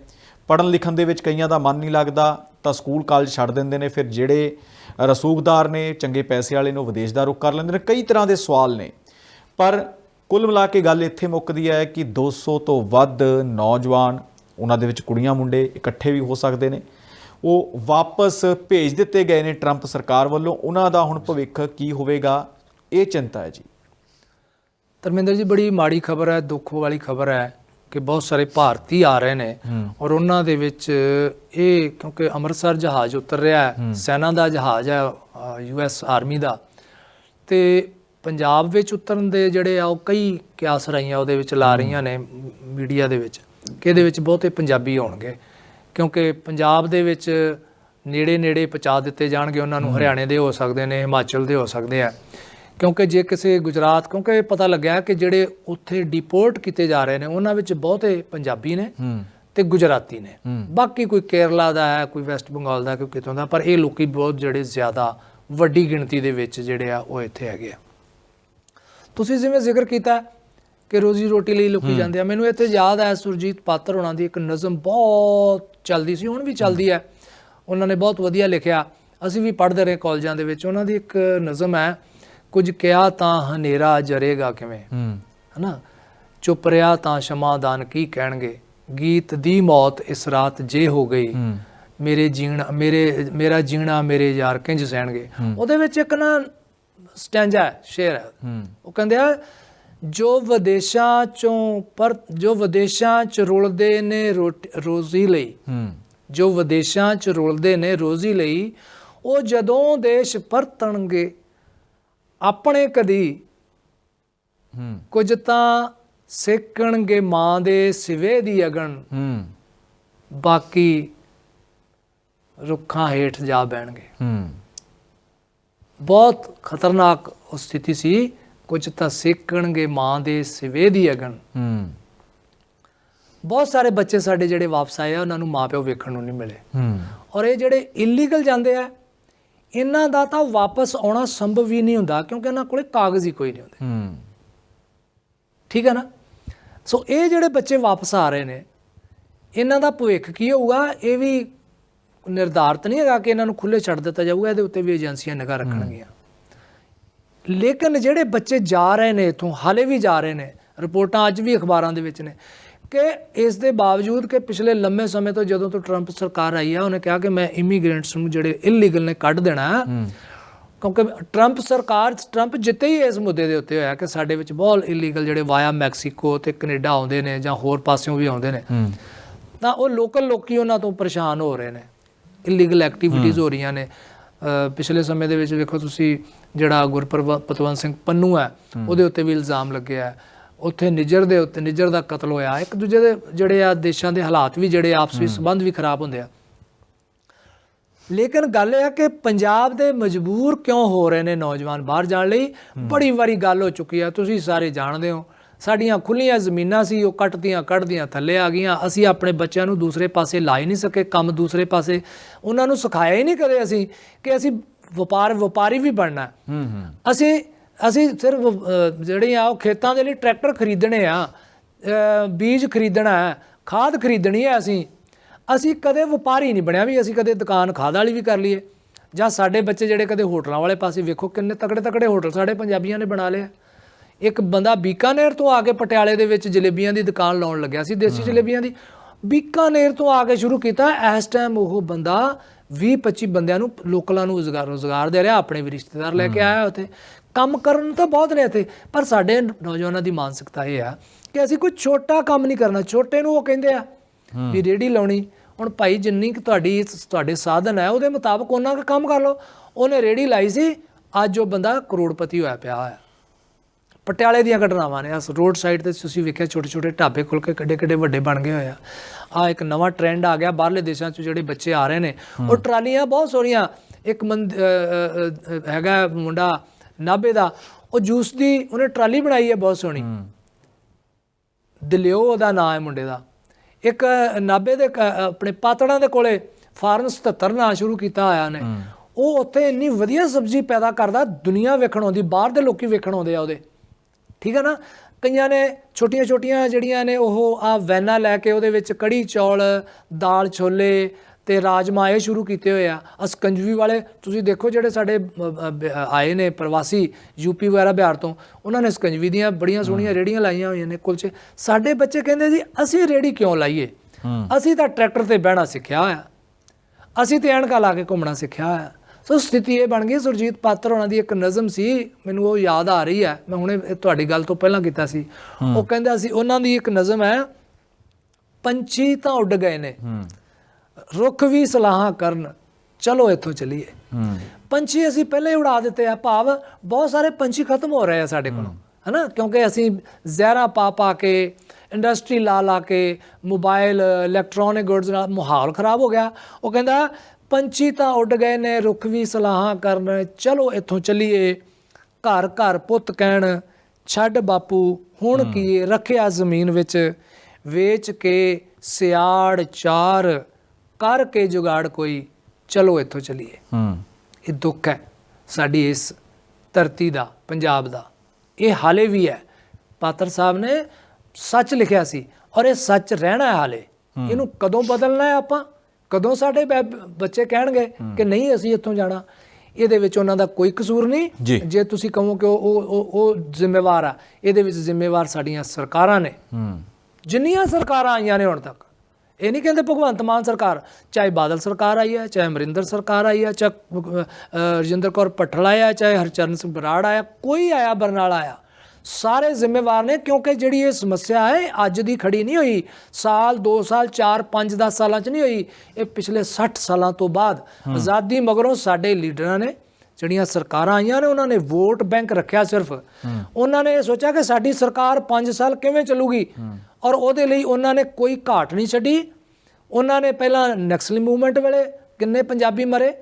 ਪੜਨ ਲਿਖਣ ਦੇ ਵਿੱਚ ਕਈਆਂ ਦਾ ਮਨ ਨਹੀਂ ਲੱਗਦਾ, ਤਾਂ ਸਕੂਲ ਕਾਲਜ ਛੱਡ ਦਿੰਦੇ ਨੇ, ਫਿਰ ਜਿਹੜੇ ਰਸੂਖਦਾਰ ਨੇ, ਚੰਗੇ ਪੈਸੇ ਵਾਲੇ ਨੂੰ ਵਿਦੇਸ਼ ਦਾ ਰੁਖ ਕਰ ਲੈਂਦੇ ਨੇ। ਕਈ ਤਰ੍ਹਾਂ ਦੇ ਸਵਾਲ ਨੇ। ਪਰ ਕੁੱਲ ਮਿਲਾ ਕੇ ਗੱਲ ਇੱਥੇ ਮੁੱਕਦੀ ਹੈ ਕਿ 200 ਤੋਂ ਵੱਧ ਨੌਜਵਾਨ, ਉਹਨਾਂ ਦੇ ਵਿੱਚ ਕੁੜੀਆਂ ਮੁੰਡੇ ਇਕੱਠੇ ਵੀ ਹੋ ਸਕਦੇ ਨੇ। ਉਹ ਵਾਪਸ ਭੇਜ ਦਿੱਤੇ ਗਏ ਨੇ ਟਰੰਪ ਸਰਕਾਰ ਵੱਲੋਂ। ਉਹਨਾਂ ਦਾ ਹੁਣ ਭਵਿੱਖ ਕੀ ਹੋਵੇਗਾ ਇਹ ਚਿੰਤਾ ਹੈ ਜੀ। ਧਰਮਿੰਦਰ ਜੀ ਬੜੀ ਮਾੜੀ ਖਬਰ ਹੈ ਦੁੱਖ ਵਾਲੀ ਖਬਰ ਹੈ ਕਿ ਬਹੁਤ ਸਾਰੇ ਭਾਰਤੀ ਆ ਰਹੇ ਨੇ ਔਰ ਉਹਨਾਂ ਦੇ ਵਿੱਚ ਇਹ ਕਿਉਂਕਿ ਅੰਮ੍ਰਿਤਸਰ ਜਹਾਜ਼ ਉਤਰ ਰਿਹਾ ਹੈ ਸੈਨਾ ਦਾ ਜਹਾਜ਼ ਹੈ ਯੂ ਐਸ ਆਰਮੀ ਦਾ। ਤੇ ਪੰਜਾਬ ਵਿੱਚ ਉਤਰਨ ਦੇ ਜਿਹੜੇ ਆ ਉਹ ਕਈ ਕਿਆਸ ਰਹੀਆਂ ਉਹਦੇ ਵਿੱਚ ਲਾ ਰਹੀਆਂ ਨੇ ਮੀਡੀਆ ਦੇ ਵਿੱਚ ਕਿ ਇਹਦੇ ਵਿੱਚ ਬਹੁਤੇ ਪੰਜਾਬੀ ਹੋਣਗੇ ਕਿਉਂਕਿ ਪੰਜਾਬ ਦੇ ਵਿੱਚ ਨੇੜੇ ਨੇੜੇ ਪਹੁੰਚਾ ਦਿੱਤੇ ਜਾਣਗੇ ਉਹਨਾਂ ਨੂੰ ਹਰਿਆਣੇ ਦੇ ਹੋ ਸਕਦੇ ਨੇ ਹਿਮਾਚਲ ਦੇ ਹੋ ਸਕਦੇ ਆ। ਕਿਉਂਕਿ ਜੇ ਕਿਸੇ ਗੁਜਰਾਤ ਕਿਉਂਕਿ ਇਹ ਪਤਾ ਲੱਗਿਆ ਕਿ ਜਿਹੜੇ ਉੱਥੇ ਡਿਪੋਰਟ ਕੀਤੇ ਜਾ ਰਹੇ ਨੇ ਉਹਨਾਂ ਵਿੱਚ ਬਹੁਤੇ ਪੰਜਾਬੀ ਨੇ ਤੇ ਗੁਜਰਾਤੀ ਨੇ। ਬਾਕੀ ਕੋਈ ਕੇਰਲਾ ਦਾ ਹੈ ਕੋਈ ਵੈਸਟ ਬੰਗਾਲ ਦਾ ਕੋਈ ਕਿਤੋਂ ਦਾ ਪਰ ਇਹ ਲੋਕੀ ਬਹੁਤ ਜਿਹੜੇ ਜ਼ਿਆਦਾ ਵੱਡੀ ਗਿਣਤੀ ਦੇ ਵਿੱਚ ਜਿਹੜੇ ਆ ਉਹ ਇੱਥੇ ਹੈਗੇ ਆ। ਤੁਸੀਂ ਜਿਵੇਂ ਜ਼ਿਕਰ ਕੀਤਾ ਕਿ ਰੋਜ਼ੀ ਰੋਟੀ ਲਈ ਲੋਕੀ ਜਾਂਦੇ ਆ ਮੈਨੂੰ ਇੱਥੇ ਯਾਦ ਹੈ ਸੁਰਜੀਤ ਪਾਤਰ ਹੋਣਾ ਦੀ ਇੱਕ ਨਜ਼ਮ ਬਹੁਤ ਚੱਲਦੀ ਸੀ ਹੁਣ ਵੀ ਚੱਲਦੀ ਹੈ। ਉਹਨਾਂ ਨੇ ਬਹੁਤ ਵਧੀਆ ਲਿਖਿਆ। ਅਸੀਂ ਵੀ ਪੜ੍ਹਦੇ ਰਹੇ ਕਾਲਜਾਂ ਦੇ ਵਿੱਚ। ਉਹਨਾਂ ਦੀ ਇੱਕ ਨਜ਼ਮ ਹੈ ਕੁਝ ਕਿਹਾ ਤਾਂ ਹਨੇਰਾ ਜਰੇਗਾ ਕਿਵੇਂ? ਹੂੰ। ਹਨਾ? ਚੁੱਪ ਰਿਹਾ ਤਾਂ ਸ਼ਮਾਦਾਨ ਕੀ ਕਹਿਣਗੇ? ਗੀਤ ਦੀ ਮੌਤ ਇਸ ਰਾਤ ਜੇ ਹੋ ਗਈ। ਮੇਰੇ ਜੀਣ ਮੇਰੇ ਮੇਰਾ ਜੀਣਾ ਮੇਰੇ ਯਾਰ ਕਿੰਜ ਸਹਿਣਗੇ? ਉਹਦੇ ਵਿੱਚ ਇੱਕ ਨਾ ਸਟੈਂਜਾ ਸ਼ੇਰ ਹੂੰ। ਉਹ ਕਹਿੰਦੇ ਆ ਜੋ ਵਿਦੇਸ਼ਾਂ ਚੋਂ ਪਰ ਜੋ ਵਿਦੇਸ਼ਾਂ ਚ ਰੁਲਦੇ ਨੇ ਰੋਜ਼ੀ ਲਈ ਹੂੰ। ਜੋ ਵਿਦੇਸ਼ਾਂ ਚ ਰੁਲਦੇ ਨੇ ਰੋਜ਼ੀ ਲਈ ਉਹ ਜਦੋਂ ਦੇਸ਼ ਪਰਤਣਗੇ ਆਪਣੇ ਕਦੀ ਹੂੰ। ਕੁਝ ਤਾਂ ਸੇਕਣਗੇ ਮਾਂ ਦੇ ਸਿਵੇ ਦੀ ਅਗਨ ਹੂੰ। ਬਾਕੀ ਰੁੱਖਾਂ ਹੇਠ ਜਾ ਬਹਿਣਗੇ। ਹੂੰ। ਬਹੁਤ ਖਤਰਨਾਕ ਉਹ ਸਥਿਤੀ ਸੀ ਕੁਝ ਤਾਂ ਸੇਕਣਗੇ ਮਾਂ ਦੇ ਸਿਵੇ ਦੀ ਅਗਨ। ਹੂੰ। ਬਹੁਤ ਸਾਰੇ ਬੱਚੇ ਸਾਡੇ ਜਿਹੜੇ ਵਾਪਸ ਆਏ ਆ ਉਹਨਾਂ ਨੂੰ ਮਾਪਿਓ ਵੇਖਣ ਨੂੰ ਨਹੀਂ ਮਿਲੇ। ਹੂੰ। ਔਰ ਇਹ ਜਿਹੜੇ ਇਲੀਗਲ ਜਾਂਦੇ ਆ ਇਹਨਾਂ ਦਾ ਤਾਂ ਵਾਪਸ ਆਉਣਾ ਸੰਭਵ ਹੀ ਨਹੀਂ ਹੁੰਦਾ ਕਿਉਂਕਿ ਇਹਨਾਂ ਕੋਲੇ ਕਾਗਜ਼ ਹੀ ਕੋਈ ਨਹੀਂ ਹੁੰਦੇ। ਹੂੰ। ਠੀਕ ਹੈ ਨਾ? ਸੋ ਇਹ ਜਿਹੜੇ ਬੱਚੇ ਵਾਪਸ ਆ ਰਹੇ ਨੇ ਇਹਨਾਂ ਦਾ ਭਵਿੱਖ ਕੀ ਹੋਊਗਾ? ਇਹ ਵੀ ਨਿਰਧਾਰਤ ਨਹੀਂ ਹੈਗਾ ਕਿ ਇਹਨਾਂ ਨੂੰ ਖੁੱਲੇ ਛੱਡ ਦਿੱਤਾ ਜਾਊਗਾ ਇਹਦੇ ਉੱਤੇ ਵੀ ਏਜੰਸੀਆਂ ਨਿਗਾਹ ਰੱਖਣਗੀਆਂ। ਲੇਕਿਨ ਜਿਹੜੇ ਬੱਚੇ ਜਾ ਰਹੇ ਨੇ ਇਥੋਂ ਹਾਲੇ ਵੀ ਜਾ ਰਹੇ ਨੇ ਰਿਪੋਰਟਾਂ ਅੱਜ ਵੀ ਅਖਬਾਰਾਂ ਦੇ ਵਿੱਚ ਨੇ ਕਿ ਇਸ ਦੇ ਬਾਵਜੂਦ ਕਿ ਪਿਛਲੇ ਲੰਮੇ ਸਮੇਂ ਤੋਂ ਜਦੋਂ ਤੋਂ ਟਰੰਪ ਸਰਕਾਰ ਆਈ ਆ ਉਹਨੇ ਕਿਹਾ ਕਿ ਮੈਂ ਇਮੀਗ੍ਰੈਂਟਸ ਨੂੰ ਜਿਹੜੇ ਇਲੀਗਲ ਨੇ ਕੱਢ ਦੇਣਾ। ਕਿਉਂਕਿ ਟਰੰਪ ਸਰਕਾਰ ਟਰੰਪ ਜਿੱਤੇ ਹੀ ਇਸ ਮੁੱਦੇ ਦੇ ਉੱਤੇ ਹੋਇਆ ਕਿ ਸਾਡੇ ਵਿੱਚ ਬਹੁਤ ਇਲੀਗਲ ਜਿਹੜੇ ਵਾਇਆ ਮੈਕਸੀਕੋ ਤੇ ਕੈਨੇਡਾ ਆਉਂਦੇ ਨੇ ਜਾਂ ਹੋਰ ਪਾਸਿਓਂ ਵੀ ਆਉਂਦੇ ਨੇ। ਤਾਂ ਉਹ ਲੋਕਲ ਲੋਕੀ ਉਹਨਾਂ ਤੋਂ ਪਰੇਸ਼ਾਨ ਹੋ ਰਹੇ ਨੇ। ਇਲੀਗਲ ਐਕਟੀਵਿਟੀਜ਼ ਹੋ। ਰਹੀਆਂ ਨੇ। ਪਿਛਲੇ ਸਮੇਂ ਦੇ ਵਿੱਚ ਵੇਖੋ ਤੁਸੀਂ ਜਿਹੜਾ ਗੁਰਪਤਵੰਤ ਸਿੰਘ ਪੰਨੂ ਹੈ ਉਹਦੇ ਉੱਤੇ ਵੀ ਇਲਜ਼ਾਮ ਲੱਗਿਆ ਹੈ। ਉੱਥੇ ਨਿਜਰ ਦੇ ਉੱਤੇ ਨਿਜਰ ਦਾ ਕਤਲ ਹੋਇਆ। ਇੱਕ ਦੂਜੇ ਦੇ ਜਿਹੜੇ ਆ ਦੇਸ਼ਾਂ ਦੇ ਹਾਲਾਤ ਵੀ ਜਿਹੜੇ ਆਪਸ ਵਿੱਚ ਸੰਬੰਧ ਵੀ ਖਰਾਬ ਹੁੰਦੇ ਆ। ਲੇਕਿਨ ਗੱਲ ਇਹ ਆ ਕਿ ਪੰਜਾਬ ਦੇ ਮਜਬੂਰ ਕਿਉਂ ਹੋ ਰਹੇ ਨੇ ਨੌਜਵਾਨ ਬਾਹਰ ਜਾਣ ਲਈ? ਬੜੀ ਵਾਰੀ ਗੱਲ ਹੋ ਚੁੱਕੀ ਆ। ਤੁਸੀਂ ਸਾਰੇ ਜਾਣਦੇ ਹੋ। ਸਾਡੀਆਂ ਖੁੱਲੀਆਂ ਜ਼ਮੀਨਾਂ ਸੀ ਉਹ ਕੱਟਦੀਆਂ ਕੱਢਦੀਆਂ ਥੱਲੇ ਆ ਗਈਆਂ। ਅਸੀਂ ਆਪਣੇ ਬੱਚਿਆਂ ਨੂੰ ਦੂਸਰੇ ਪਾਸੇ ਲਾ ਹੀ ਨਹੀਂ ਸਕੇ। ਕੰਮ ਦੂਸਰੇ ਪਾਸੇ। ਉਹਨਾਂ ਨੂੰ ਸਿਖਾਇਆ ਹੀ ਨਹੀਂ ਕਦੇ ਅਸੀਂ ਕਿ ਅਸੀਂ ਵਪਾਰ ਵਪਾਰੀ ਵੀ ਬਣਨਾ ਅਸੀਂ ਅਸੀਂ ਸਿਰਫ ਜਿਹੜੇ ਆ ਉਹ ਖੇਤਾਂ ਦੇ ਲਈ ਟਰੈਕਟਰ ਖਰੀਦਣੇ ਆ ਬੀਜ ਖਰੀਦਣਾ ਖਾਦ ਖਰੀਦਣੀ ਹੈ ਅਸੀਂ। ਅਸੀਂ ਕਦੇ ਵਪਾਰੀ ਨਹੀਂ ਬਣਿਆ ਵੀ ਅਸੀਂ ਕਦੇ ਦੁਕਾਨ ਖਾਦ ਵਾਲੀ ਵੀ ਕਰ ਲਈਏ। ਜਾਂ ਸਾਡੇ ਬੱਚੇ ਜਿਹੜੇ ਕਦੇ ਹੋਟਲਾਂ ਵਾਲੇ ਪਾਸੇ ਵੇਖੋ ਕਿੰਨੇ ਤਕੜੇ ਤਕੜੇ ਹੋਟਲ ਸਾਡੇ ਪੰਜਾਬੀਆਂ ਨੇ ਬਣਾ ਲਿਆ ਇੱਕ ਬੰਦਾ ਬੀਕਾਨੇਰ ਤੋਂ ਆ ਕੇ ਪਟਿਆਲੇ ਦੇ ਵਿੱਚ ਜਲੇਬੀਆਂ ਦੀ ਦੁਕਾਨ ਲਾਉਣ ਲੱਗਿਆ ਸੀ ਦੇਸੀ ਜਲੇਬੀਆਂ ਦੀ। ਬੀਕਾਨੇਰ ਤੋਂ ਆ ਕੇ ਸ਼ੁਰੂ ਕੀਤਾ ਇਸ ਟਾਈਮ ਉਹ ਬੰਦਾ 20 25 ਬੰਦਿਆਂ ਨੂੰ ਲੋਕਲਾਂ ਨੂੰ ਰੋਜ਼ਗਾਰ ਰੋਜ਼ਗਾਰ ਦੇ ਰਿਹਾ ਆਪਣੇ ਵੀ ਰਿਸ਼ਤੇਦਾਰ ਲੈ ਕੇ ਆਇਆ ਉੱਥੇ। ਕੰਮ ਕਰਨ ਤਾਂ ਬਹੁਤ ਨੇ ਇੱਥੇ ਪਰ ਸਾਡੇ ਨੌਜਵਾਨਾਂ ਦੀ ਮਾਨਸਿਕਤਾ ਇਹ ਆ ਕਿ ਅਸੀਂ ਕੋਈ ਛੋਟਾ ਕੰਮ ਨਹੀਂ ਕਰਨਾ ਛੋਟੇ ਨੂੰ ਉਹ ਕਹਿੰਦੇ ਆ ਵੀ ਰੇੜੀ ਲਾਉਣੀ। ਹੁਣ ਭਾਈ ਜਿੰਨੀ ਕਿ ਤੁਹਾਡੀ ਤੁਹਾਡੇ ਸਾਧਨ ਹੈ ਉਹਦੇ ਮੁਤਾਬਕ ਉਹਨਾਂ ਦਾ ਕੰਮ ਕਰ ਲਓ। ਉਹਨੇ ਰੇੜੀ ਲਾਈ ਸੀ ਅੱਜ ਉਹ ਬੰਦਾ ਕਰੋੜਪਤੀ ਹੋਇਆ ਪਿਆ ਹੋਇਆ ਪਟਿਆਲੇ ਦੀਆਂ ਘਟਨਾਵਾਂ ਨੇ ਇਸ ਰੋਡ ਸਾਈਡ ਤੇ ਤੁਸੀਂ ਵੇਖਿਆ ਛੋਟੇ ਛੋਟੇ ਢਾਬੇ ਖੁੱਲ ਕੇ ਕਿੱਡੇ ਕਿੱਡੇ ਵੱਡੇ ਬਣ ਗਏ ਹੋਏ ਆ ਇੱਕ ਨਵਾਂ ਟ੍ਰੈਂਡ ਆ ਗਿਆ ਬਾਹਰਲੇ ਦੇਸ਼ਾਂ 'ਚ ਜਿਹੜੇ ਬੱਚੇ ਆ ਰਹੇ ਨੇ। ਉਹ ਟਰਾਲੀਆਂ ਬਹੁਤ ਸੋਹਣੀਆਂ। ਇੱਕ ਹੈਗਾ ਮੁੰਡਾ ਨਾਭੇ ਦਾ ਉਹ ਜੂਸ ਦੀ ਉਹਨੇ ਟਰਾਲੀ ਬਣਾਈ ਹੈ ਬਹੁਤ ਸੋਹਣੀ। ਦਿਲਿਓ ਉਹਦਾ ਨਾਂ ਹੈ ਮੁੰਡੇ ਦਾ। ਇੱਕ ਨਾਭੇ ਦੇ ਆਪਣੇ ਪਾਤੜਾਂ ਦੇ ਕੋਲੇ ਫਾਰਮ 77 ਨਾਂ ਸ਼ੁਰੂ ਕੀਤਾ ਹੋਇਆ ਨੇ। ਉਹ ਉੱਥੇ ਇੰਨੀ ਵਧੀਆ ਸਬਜ਼ੀ ਪੈਦਾ ਕਰਦਾ ਦੁਨੀਆ ਵੇਖਣ ਆਉਂਦੀ ਬਾਹਰ ਦੇ ਲੋਕੀ ਵੇਖਣ ਆਉਂਦੇ ਆ ਉਹਦੇ। ਠੀਕ ਹੈ ਨਾ? ਕਈਆਂ ਨੇ ਛੋਟੀਆਂ ਛੋਟੀਆਂ ਜਿਹੜੀਆਂ ਨੇ ਉਹ ਆ ਵੈਨਾਂ ਲੈ ਕੇ ਉਹਦੇ ਵਿੱਚ ਕੜੀ ਚੌਲ ਦਾਲ ਛੋਲੇ ਤੇ ਰਾਜਮਾ ਇਹ ਸ਼ੁਰੂ ਕੀਤੇ ਹੋਏ ਆ। ਅਸਕੰਜਵੀ ਵਾਲੇ ਤੁਸੀਂ ਦੇਖੋ ਜਿਹੜੇ ਸਾਡੇ ਆਏ ਨੇ ਪ੍ਰਵਾਸੀ ਯੂਪੀ ਵਗੈਰਾ ਬਿਹਾਰ ਤੋਂ ਉਹਨਾਂ ਨੇ ਸਕੰਜਵੀ ਦੀਆਂ ਬੜੀਆਂ ਸੋਹਣੀਆਂ ਰੇੜੀਆਂ ਲਾਈਆਂ ਹੋਈਆਂ ਨੇ ਕੁਲਚੇ। ਸਾਡੇ ਬੱਚੇ ਕਹਿੰਦੇ ਜੀ ਅਸੀਂ ਰੇੜੀ ਕਿਉਂ ਲਾਈਏ? ਅਸੀਂ ਤਾਂ ਟਰੈਕਟਰ ਤੇ ਬਹਿਣਾ ਸਿੱਖਿਆ ਹੋਇਆ। ਅਸੀਂ ਤੇ ਐਨਕਾਂ ਲਾ ਕੇ ਘੁੰਮਣਾ ਸਿੱਖਿਆ ਹੋਇਆ। ਸੋ ਸਥਿਤੀ ਇਹ ਬਣ ਗਈ। ਸੁਰਜੀਤ ਪਾਤਰ ਉਹਨਾਂ ਦੀ ਇੱਕ ਨਜ਼ਮ ਸੀ। ਮੈਨੂੰ ਉਹ ਯਾਦ ਆ ਰਹੀ ਹੈ। ਮੈਂ ਹੁਣੇ ਤੁਹਾਡੀ ਗੱਲ ਤੋਂ ਪਹਿਲਾਂ ਕੀਤਾ ਸੀ। ਉਹ ਕਹਿੰਦਾ ਸੀ ਉਹਨਾਂ ਦੀ ਇੱਕ ਨਜ਼ਮ ਹੈ ਪੰਛੀ ਤਾਂ ਉੱਡ ਗਏ ਨੇ। ਰੁੱਖ ਵੀ ਸਲਾਹਾਂ ਕਰਨ। ਚਲੋ ਇੱਥੋਂ ਚਲੀਏ। ਪੰਛੀ ਅਸੀਂ ਪਹਿਲੇ ਹੀ ਉਡਾ ਦਿੱਤੇ ਆ ਭਾਵ ਬਹੁਤ ਸਾਰੇ ਪੰਛੀ ਖਤਮ ਹੋ ਰਹੇ ਆ ਸਾਡੇ ਕੋਲੋਂ। ਹਨਾ? ਕਿਉਂਕਿ ਅਸੀਂ ਜ਼ਹਿਰਾਂ ਪਾ ਪਾ ਕੇ ਇੰਡਸਟਰੀ ਲਾ ਲਾ ਕੇ ਮੋਬਾਈਲ ਇਲੈਕਟ੍ਰੋਨਿਕ ਗੁੱਡਸ ਨਾਲ ਮਾਹੌਲ ਖਰਾਬ ਹੋ ਗਿਆ। ਉਹ ਕਹਿੰਦਾ ਪੰਛੀ ਤਾਂ ਉੱਡ ਗਏ ਨੇ ਰੁੱਖ ਵੀ ਸਲਾਹਾਂ ਕਰਨ। ਚਲੋ ਇੱਥੋਂ ਚੱਲੀਏ। ਘਰ ਘਰ ਪੁੱਤ ਕਹਿਣ ਛੱਡ ਬਾਪੂ ਹੁਣ ਕੀ ਰੱਖਿਆ ਜ਼ਮੀਨ ਵਿੱਚ? ਵੇਚ ਕੇ ਸਿਆੜ ਚਾਰ ਕਰਕੇ ਜੁਗਾੜ ਕੋਈ। ਚਲੋ ਇੱਥੋਂ ਚੱਲੀਏ। ਹੂੰ। ਇਹ ਦੁੱਖ ਹੈ ਸਾਡੀ ਇਸ ਧਰਤੀ ਦਾ ਪੰਜਾਬ ਦਾ। ਇਹ ਹਾਲੇ ਵੀ ਹੈ। ਪਾਤਰ ਸਾਹਿਬ ਨੇ ਸੱਚ ਲਿਖਿਆ ਸੀ ਔਰ ਇਹ ਸੱਚ ਰਹਿਣਾ ਹੈ ਹਾਲੇ। ਇਹਨੂੰ ਕਦੋਂ ਬਦਲਣਾ ਹੈ ਆਪਾਂ? ਕਦੋਂ ਸਾਡੇ ਬੱਚੇ ਕਹਿਣਗੇ ਕਿ ਨਹੀਂ ਅਸੀਂ ਇੱਥੋਂ ਜਾਣਾ। ਇਹਦੇ ਵਿੱਚ ਉਹਨਾਂ ਦਾ ਕੋਈ ਕਸੂਰ ਨਹੀਂ। ਜੀ। ਤੁਸੀਂ ਕਹੋ ਕਿ ਉਹ ਉਹ- ਉਹ ਜ਼ਿੰਮੇਵਾਰ ਆ ਇਹਦੇ ਵਿੱਚ ਜ਼ਿੰਮੇਵਾਰ ਸਾਡੀਆਂ ਸਰਕਾਰਾਂ ਨੇ। ਜਿੰਨੀਆਂ ਸਰਕਾਰਾਂ ਆਈਆਂ ਨੇ ਹੁਣ ਤੱਕ ਇਹ ਨਹੀਂ ਕਹਿੰਦੇ ਭਗਵੰਤ ਮਾਨ ਸਰਕਾਰ ਚਾਹੇ ਬਾਦਲ ਸਰਕਾਰ ਆਈ ਹੈ ਚਾਹੇ ਅਮਰਿੰਦਰ ਸਰਕਾਰ ਆਈ ਹੈ ਚਾਹੇ ਰਜਿੰਦਰ ਕੌਰ ਭੱਠਲ ਆਇਆ ਚਾਹੇ ਹਰਚਰਨ ਸਿੰਘ ਬਰਾੜ ਆਇਆ ਕੋਈ ਆਇਆ ਬਰਨਾਲਾ ਆਇਆ। ਸਾਰੇ ਜ਼ਿੰਮੇਵਾਰ ਨੇ ਕਿਉਂਕਿ ਜਿਹੜੀ ਇਹ ਸਮੱਸਿਆ ਹੈ ਅੱਜ ਦੀ ਖੜੀ ਨਹੀਂ ਹੋਈ। ਸਾਲ 2 ਸਾਲ 4 5 10 ਸਾਲਾਂ 'ਚ ਨਹੀਂ ਹੋਈ। ਇਹ ਪਿਛਲੇ 60 ਸਾਲਾਂ ਤੋਂ ਬਾਅਦ। ਆਜ਼ਾਦੀ ਮਗਰੋਂ ਸਾਡੇ ਲੀਡਰਾਂ ਨੇ ਜਿਹੜੀਆਂ ਸਰਕਾਰਾਂ ਆਈਆਂ ਨੇ ਉਹਨਾਂ ਨੇ ਵੋਟ ਬੈਂਕ ਰੱਖਿਆ ਸਿਰਫ। ਉਹਨਾਂ ਨੇ ਇਹ ਸੋਚਿਆ ਕਿ ਸਾਡੀ ਸਰਕਾਰ 5 ਸਾਲ ਕਿਵੇਂ ਚੱਲੂਗੀ? ਔਰ ਉਹਦੇ ਲਈ ਉਹਨਾਂ ਨੇ ਕੋਈ ਘਾਟ ਨਹੀਂ ਛੱਡੀ। ਉਹਨਾਂ ਨੇ ਪਹਿਲਾਂ ਨਕਸਲੀ ਮੂਵਮੈਂਟ ਵੇਲੇ ਕਿੰਨੇ ਪੰਜਾਬੀ ਮਰੇ?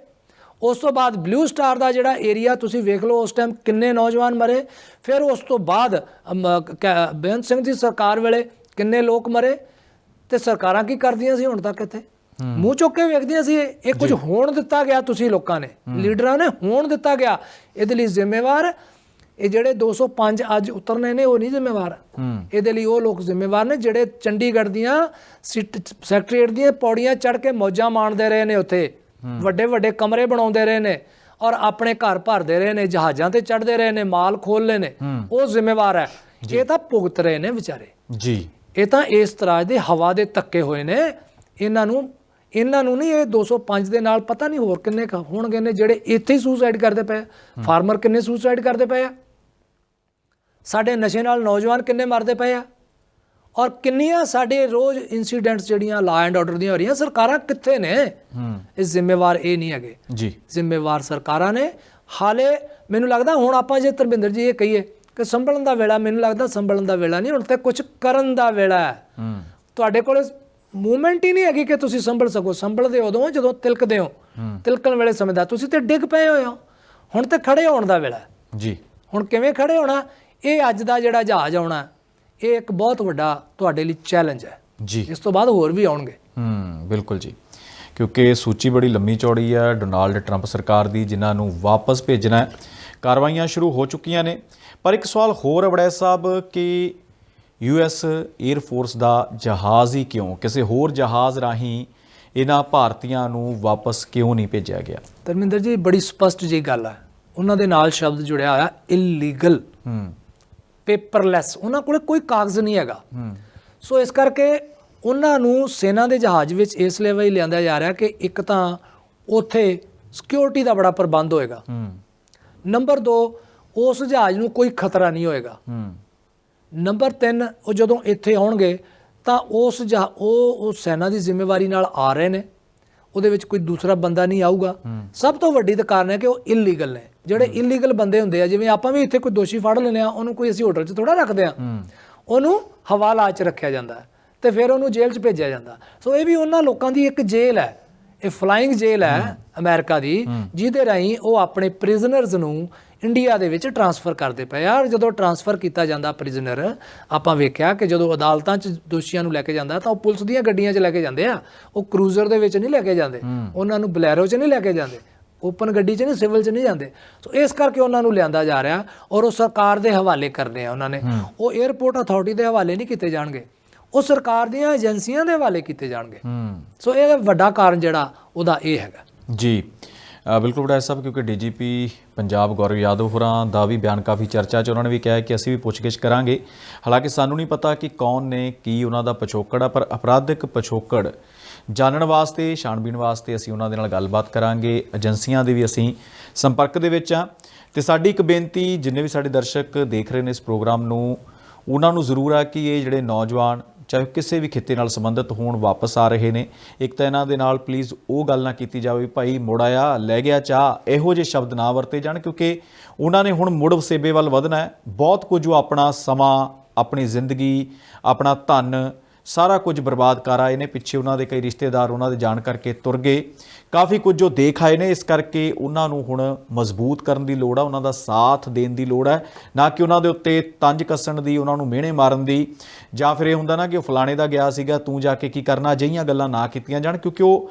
ਉਸ ਤੋਂ ਬਾਅਦ ਬਲੂ ਸਟਾਰ ਦਾ ਜਿਹੜਾ ਏਰੀਆ ਤੁਸੀਂ ਵੇਖ ਲਓ ਉਸ ਟਾਈਮ ਕਿੰਨੇ ਨੌਜਵਾਨ ਮਰੇ। ਫਿਰ ਉਸ ਤੋਂ ਬਾਅਦ ਬੇਅੰਤ ਸਿੰਘ ਦੀ ਸਰਕਾਰ ਵੇਲੇ ਕਿੰਨੇ ਲੋਕ ਮਰੇ ਤੇ ਸਰਕਾਰਾਂ ਕੀ ਕਰਦੀਆਂ ਸੀ ਹੁਣ ਤੱਕ ਇੱਥੇ? ਮੂੰਹ ਚੁੱਕ ਕੇ ਵੇਖਦੀਆਂ ਸੀ ਇਹ ਕੁਝ ਹੋਣ ਦਿੱਤਾ ਗਿਆ ਤੁਸੀਂ ਲੋਕਾਂ ਨੇ। ਲੀਡਰਾਂ ਨੇ ਹੋਣ ਦਿੱਤਾ ਗਿਆ। ਇਹਦੇ ਲਈ ਜ਼ਿੰਮੇਵਾਰ ਇਹ ਜਿਹੜੇ 205 ਅੱਜ ਉਤਰਨੇ ਨੇ ਉਹ ਨਹੀਂ ਜ਼ਿੰਮੇਵਾਰ। ਇਹਦੇ ਲਈ ਉਹ ਲੋਕ ਜ਼ਿੰਮੇਵਾਰ ਨੇ ਜਿਹੜੇ ਚੰਡੀਗੜ੍ਹ ਦੀਆਂ ਸੈਕਟਰੀਏਟ ਦੀਆਂ ਪੌੜੀਆਂ ਚੜ੍ਹ ਕੇ ਮੌਜਾਂ ਮਾਣਦੇ ਰਹੇ ਨੇ ਉੱਥੇ। ਵੱਡੇ ਵੱਡੇ ਕਮਰੇ ਬਣਾਉਂਦੇ ਰਹੇ ਨੇ ਔਰ ਆਪਣੇ ਘਰ ਭਰਦੇ ਰਹੇ ਨੇ ਜਹਾਜ਼ਾਂ ਤੇ ਚੜ੍ਹਦੇ ਰਹੇ ਨੇ ਮਾਲ ਖੋਲ ਲਏ ਨੇ। ਉਹ ਜ਼ਿੰਮੇਵਾਰ ਹੈ। ਇਹ ਤਾਂ ਭੁਗਤ ਰਹੇ ਨੇ ਵਿਚਾਰੇ। ਜੀ। ਇਹ ਤਾਂ ਇਸ ਤਰ੍ਹਾਂ ਦੇ ਹਵਾ ਦੇ ਤੱਕੇ ਹੋਏ ਨੇ। ਇਹਨਾਂ ਨੂੰ ਇਹਨਾਂ ਨੂੰ ਨਹੀਂ ਇਹ 205 ਦੇ ਨਾਲ ਪਤਾ ਨਹੀਂ ਹੋਰ ਕਿੰਨੇ ਹੋਣਗੇ ਨੇ ਜਿਹੜੇ ਇੱਥੇ ਹੀ ਸੁਸਾਈਡ ਕਰਦੇ ਪਏ। ਫਾਰਮਰ ਕਿੰਨੇ ਸੁਸਾਈਡ ਕਰਦੇ ਪਏ ਆ? ਸਾਡੇ ਨਸ਼ੇ ਨਾਲ ਨੌਜਵਾਨ ਕਿੰਨੇ ਮਰਦੇ ਪਏ ਆ? ਔਰ ਕਿੰਨੀਆਂ ਸਾਡੇ ਰੋਜ਼ ਇਨਸੀਡੈਂਟਸ ਜਿਹੜੀਆਂ ਲਾ ਐਂਡ ਆਰਡਰ ਦੀਆਂ ਹੋ ਰਹੀਆਂ ਸਰਕਾਰਾਂ ਕਿੱਥੇ ਨੇ? ਹੂੰ। ਇਹ ਜ਼ਿੰਮੇਵਾਰ ਇਹ ਨਹੀਂ ਹੈਗੇ। ਜੀ। ਜ਼ਿੰਮੇਵਾਰ ਸਰਕਾਰਾਂ ਨੇ। ਹਾਲੇ ਮੈਨੂੰ ਲੱਗਦਾ ਹੁਣ ਆਪਾਂ ਜੇ ਧਰਮਿੰਦਰ ਜੀ ਇਹ ਕਹੀਏ ਕਿ ਸੰਭਲਣ ਦਾ ਵੇਲਾ ਮੈਨੂੰ ਲੱਗਦਾ ਸੰਭਲਣ ਦਾ ਵੇਲਾ ਨਹੀਂ ਹੁਣ ਤੇ ਕੁਝ ਕਰਨ ਦਾ ਵੇਲਾ ਹੈ। ਹੂੰ। ਤੁਹਾਡੇ ਕੋਲ ਮੂਵਮੈਂਟ ਹੀ ਨਹੀਂ ਹੈਗੀ ਕਿ ਤੁਸੀਂ ਸੰਭਲ ਸਕੋ। ਸੰਭਲਦੇ ਉਦੋਂ ਜਦੋਂ ਤਿਲਕਦੇ ਹੋ। ਤਿਲਕਣ ਵੇਲੇ ਸਮਝਦਾ ਤੁਸੀਂ ਤੇ ਡਿੱਗ ਪਏ ਹੋ। ਹੁਣ ਤੇ ਖੜੇ ਹੋਣ ਦਾ ਵੇਲਾ ਹੈ। ਜੀ। ਹੁਣ ਕਿਵੇਂ ਖੜੇ ਹੋਣਾ? ਇਹ ਅੱਜ ਦਾ ਜਿਹੜਾ ਜਹਾਜ਼ ਆਉਣਾ ਇਹ ਇੱਕ ਬਹੁਤ ਵੱਡਾ ਤੁਹਾਡੇ ਲਈ ਚੈਲੰਜ ਹੈ। ਜੀ। ਇਸ ਤੋਂ ਬਾਅਦ ਹੋਰ ਵੀ ਆਉਣਗੇ। ਹੂੰ ਬਿਲਕੁਲ ਜੀ। ਕਿਉਂਕਿ ਸੂਚੀ ਬੜੀ ਲੰਮੀ ਚੌੜੀ ਹੈ। ਡੋਨਾਲਡ ਟਰੰਪ ਸਰਕਾਰ ਦੀ ਜਿਨ੍ਹਾਂ ਨੂੰ ਵਾਪਸ ਭੇਜਣਾ ਹੈ ਕਾਰਵਾਈਆਂ ਸ਼ੁਰੂ ਹੋ ਚੁੱਕੀਆਂ ਨੇ। ਪਰ ਇੱਕ ਸਵਾਲ ਹੋਰ ਹੈ ਵੜੈਚ ਸਾਹਿਬ ਕਿ ਯੂਐਸ 에ਅਰ ਫੋਰਸ ਦਾ ਜਹਾਜ਼ ਹੀ ਕਿਉਂ? ਕਿਸੇ ਹੋਰ ਜਹਾਜ਼ ਰਾਹੀਂ ਇਹਨਾਂ ਭਾਰਤੀਆਂ ਨੂੰ ਵਾਪਸ ਕਿਉਂ ਨਹੀਂ ਭੇਜਿਆ ਗਿਆ? ਧਰਮਿੰਦਰ ਜੀ ਬੜੀ ਸਪਸ਼ਟ ਜੀ ਗੱਲ ਹੈ। ਉਹਨਾਂ ਦੇ ਨਾਲ ਸ਼ਬਦ ਜੁੜਿਆ ਹੋਇਆ ਇਲੀਗਲ ਹੂੰ। ਪੇਪਰਲੈਸ ਉਹਨਾਂ ਕੋਲੇ ਕੋਈ ਕਾਗਜ਼ ਨਹੀਂ ਹੈਗਾ। ਸੋ ਇਸ ਕਰਕੇ ਉਹਨਾਂ ਨੂੰ ਸੈਨਾ ਦੇ ਜਹਾਜ਼ ਵਿੱਚ ਇਸ ਲਈ ਵੀ ਲਿਆਂਦਾ ਜਾ ਰਿਹਾ ਕਿ ਇੱਕ ਤਾਂ ਉੱਥੇ ਸਿਕਿਉਰਿਟੀ ਦਾ ਬੜਾ ਪ੍ਰਬੰਧ ਹੋਏਗਾ। ਨੰਬਰ 2 ਉਸ ਜਹਾਜ਼ ਨੂੰ ਕੋਈ ਖਤਰਾ ਨਹੀਂ ਹੋਏਗਾ। ਨੰਬਰ 3 ਉਹ ਜਦੋਂ ਇੱਥੇ ਆਉਣਗੇ ਤਾਂ ਉਸ ਉਹ ਉਹ ਸੈਨਾ ਦੀ ਜ਼ਿੰਮੇਵਾਰੀ ਨਾਲ ਆ ਰਹੇ ਨੇ। ਉਹਦੇ ਵਿੱਚ ਕੋਈ ਦੂਸਰਾ ਬੰਦਾ ਨਹੀਂ ਆਊਗਾ। ਸਭ ਤੋਂ ਵੱਡੀ ਤਾਂ ਕਾਰਨ ਹੈ ਕਿ ਉਹ ਇਲੀਗਲ ਨੇ। ਜਿਹੜੇ ਇਲੀਗਲ ਬੰਦੇ ਹੁੰਦੇ ਆ ਜਿਵੇਂ ਆਪਾਂ ਵੀ ਇੱਥੇ ਕੋਈ ਦੋਸ਼ੀ ਫੜ ਲੈਨੇ ਆ ਉਹਨੂੰ ਕੋਈ ਅਸੀਂ ਹੋਟਲ 'ਚ ਥੋੜਾ ਰੱਖਦੇ ਆ ਉਹਨੂੰ ਹਵਾਲਾ 'ਚ ਰੱਖਿਆ ਜਾਂਦਾ ਤੇ ਫਿਰ ਉਹਨੂੰ ਜੇਲ੍ਹ 'ਚ ਭੇਜਿਆ ਜਾਂਦਾ ਸੋ ਇਹ ਵੀ ਉਹਨਾਂ ਲੋਕਾਂ ਦੀ ਇੱਕ ਜੇਲ੍ਹ ਹੈ। ਇਹ ਫਲਾਈਂਗ ਜੇਲ੍ਹ ਹੈ ਅਮਰੀਕਾ ਦੀ ਜਿਹਦੇ ਰਾਹੀਂ ਉਹ ਆਪਣੇ ਪ੍ਰਿਜ਼ਨਰਸ ਨੂੰ ਇੰਡੀਆ ਦੇ ਵਿੱਚ ਟਰਾਂਸਫਰ ਕਰਦੇ ਪਏ ਆ। ਜਦੋਂ ਟਰਾਂਸਫਰ ਕੀਤਾ ਜਾਂਦਾ ਪ੍ਰਿਜ਼ਨਰ ਆਪਾਂ ਵੇਖਿਆ ਕਿ ਜਦੋਂ ਅਦਾਲਤਾਂ 'ਚ ਦੋਸ਼ੀਆਂ ਨੂੰ ਲੈ ਕੇ ਜਾਂਦਾ ਤਾਂ ਉਹ ਪੁਲਿਸ ਦੀਆਂ ਗੱਡੀਆਂ 'ਚ ਲੈ ਕੇ ਜਾਂਦੇ ਆ। ਉਹ ਕਰੂਜ਼ਰ ਦੇ ਵਿੱਚ ਨਹੀਂ ਲੈ ਕੇ ਜਾਂਦੇ। ਉਹਨਾਂ ਨੂੰ ਬਲੈਰੋ 'ਚ ਨਹੀਂ ਲੈ ਕੇ ਜਾਂਦੇ। ਓਪਨ ਗੱਡੀ 'ਚ ਨਹੀਂ ਸਿਵਲ 'ਚ ਨਹੀਂ ਜਾਂਦੇ। ਸੋ ਇਸ ਕਰਕੇ ਉਹਨਾਂ ਨੂੰ ਲਿਆਂਦਾ ਜਾ ਰਿਹਾ ਔਰ ਉਹ ਸਰਕਾਰ ਦੇ ਹਵਾਲੇ ਕਰਨੇ ਆ ਉਹਨਾਂ ਨੇ। ਉਹ 에ਅਰਪੋਰਟ ਅਥਾਰਟੀ ਦੇ ਹਵਾਲੇ ਨਹੀਂ ਕੀਤੇ ਜਾਣਗੇ। ਉਹ ਸਰਕਾਰ ਦੀਆਂ ਏਜੰਸੀਆਂ ਦੇ ਹਵਾਲੇ ਕੀਤੇ ਜਾਣਗੇ। ਸੋ ਇਹ ਵੱਡਾ ਕਾਰਨ ਜਿਹੜਾ ਉਹਦਾ ਇਹ ਹੈਗਾ। ਜੀ। ਬਿਲਕੁਲ ਵਡਾਇ ਸਾਹਿਬ, ਕਿਉਂਕਿ ਡੀਜੀਪੀ ਪੰਜਾਬ ਗੌਰਵ ਯਾਦਵ ਹੋਰਾਂ ਦਾ ਵੀ ਬਿਆਨ ਕਾਫੀ ਚਰਚਾ 'ਚ, ਉਹਨਾਂ ਨੇ ਵੀ ਕਿਹਾ ਕਿ ਅਸੀਂ ਵੀ ਪੁੱਛਗਿੱਛ ਕਰਾਂਗੇ। ਹਾਲਾਂਕਿ ਸਾਨੂੰ ਨਹੀਂ ਪਤਾ ਕਿ ਕੌਣ ਨੇ ਕੀ ਉਹਨਾਂ ਦਾ ਪਿਛੋਕੜ ਆ, ਪਰ ਅਪਰਾਧਿਕ ਪਿਛੋਕੜ ਜਾਣਨ ਵਾਸਤੇ ਛਾਣਬੀਣ ਵਾਸਤੇ ਅਸੀਂ ਉਹਨਾਂ ਦੇ ਨਾਲ ਗੱਲਬਾਤ ਕਰਾਂਗੇ। ਏਜੰਸੀਆਂ ਦੇ ਵੀ ਅਸੀਂ ਸੰਪਰਕ ਦੇ ਵਿੱਚ ਆ। ਤੇ ਸਾਡੀ ਇੱਕ ਬੇਨਤੀ, ਜਿੰਨੇ ਵੀ ਸਾਡੇ ਦਰਸ਼ਕ ਦੇਖ ਰਹੇ ਨੇ ਇਸ ਪ੍ਰੋਗਰਾਮ ਨੂੰ, ਉਹਨਾਂ ਨੂੰ ਜ਼ਰੂਰ ਆ ਕਿ ਇਹ ਜਿਹੜੇ ਨੌਜਵਾਨ ਚਾਹੇ ਉਹ ਕਿਸੇ ਵੀ ਖਿੱਤੇ ਨਾਲ ਸੰਬੰਧਿਤ ਹੋਣ ਵਾਪਸ ਆ ਰਹੇ ਨੇ। ਇੱਕ ਤਾਂ ਇਹਨਾਂ ਦੇ ਨਾਲ ਪਲੀਜ਼ ਉਹ ਗੱਲ ਨਾ ਕੀਤੀ ਜਾਵੇ ਭਾਈ ਮੁੜ ਆਇਆ ਲੈ ਗਿਆ ਚਾਹ, ਇਹੋ ਜਿਹੇ ਸ਼ਬਦ ਨਾ ਵਰਤੇ ਜਾਣ ਕਿਉਂਕਿ ਉਹਨਾਂ ਨੇ ਹੁਣ ਮੁੜ ਵਸੇਬੇ ਵੱਲ ਵਧਣਾ ਹੈ। ਬਹੁਤ ਕੁਝ ਉਹ ਆਪਣਾ ਸਮਾਂ, ਆਪਣੀ ਜ਼ਿੰਦਗੀ, ਆਪਣਾ ਧਨ, ਸਾਰਾ ਕੁਝ ਬਰਬਾਦ ਕਰ ਆਏ ਨੇ। ਪਿੱਛੇ ਉਹਨਾਂ ਦੇ ਕਈ ਰਿਸ਼ਤੇਦਾਰ ਉਹਨਾਂ ਦੇ ਜਾਣ ਕਰਕੇ ਤੁਰ ਗਏ। ਕਾਫੀ ਕੁਝ ਜੋ ਦੇਖ ਆਏ ਨੇ, ਇਸ ਕਰਕੇ ਉਹਨਾਂ ਨੂੰ ਹੁਣ ਮਜ਼ਬੂਤ ਕਰਨ ਦੀ ਲੋੜ ਆ, ਉਹਨਾਂ ਦਾ ਸਾਥ ਦੇਣ ਦੀ ਲੋੜ ਹੈ ਨਾ ਕਿ ਉਹਨਾਂ ਦੇ ਉੱਤੇ ਤੰਜ ਕੱਸਣ ਦੀ, ਉਹਨਾਂ ਨੂੰ ਮਿਹਣੇ ਮਾਰਨ ਦੀ, ਜਾਂ ਫਿਰ ਇਹ ਹੁੰਦਾ ਨਾ ਕਿ ਉਹ ਫਲਾਣੇ ਦਾ ਗਿਆ ਸੀਗਾ, ਤੂੰ ਜਾ ਕੇ ਕੀ ਕਰਨਾ, ਅਜਿਹੀਆਂ ਗੱਲਾਂ ਨਾ ਕੀਤੀਆਂ ਜਾਣ, ਕਿਉਂਕਿ ਉਹ